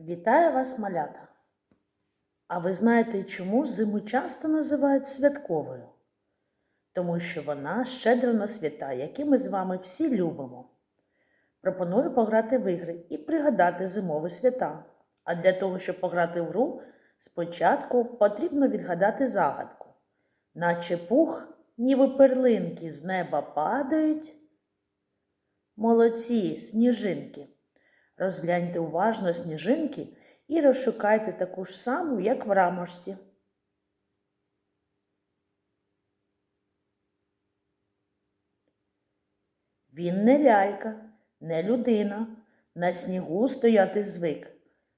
Вітаю вас, малята! А ви знаєте, чому зиму часто називають святковою? Тому що вона щедра на свята, які ми з вами всі любимо. Пропоную пограти в ігри і пригадати зимові свята. А для того, щоб пограти в гру, спочатку потрібно відгадати загадку. Наче пух, ніби перлинки з неба падають. Молодці, сніжинки. Розгляньте уважно сніжинки і розшукайте таку ж саму, як в рамочці. Він не лялька, не людина, на снігу стояти звик.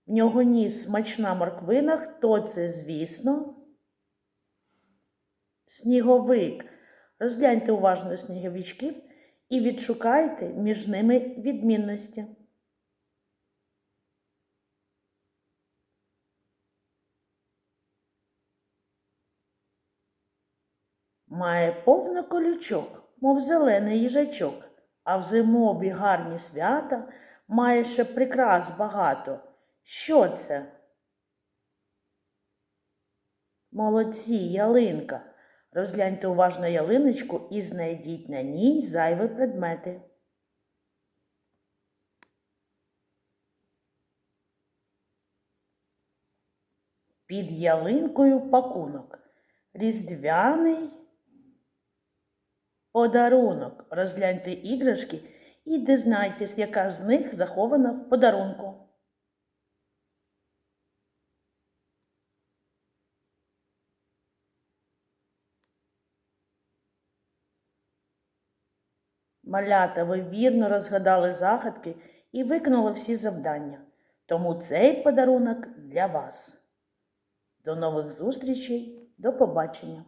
В нього ніс смачна морквина, хто це, звісно? Сніговик. Розгляньте уважно сніговичків і відшукайте між ними відмінності. Має повно колючок, мов зелений їжачок, а в зимові гарні свята має ще прикрас багато. Що це? Молодці, ялинка. Розгляньте уважно ялиночку і знайдіть на ній зайві предмети. Під ялинкою пакунок. Різдвяний подарунок. Розгляньте іграшки і дізнайтесь, яка з них захована в подарунку. Малята, ви вірно розгадали загадки і виконали всі завдання. Тому цей подарунок для вас. До нових зустрічей, до побачення!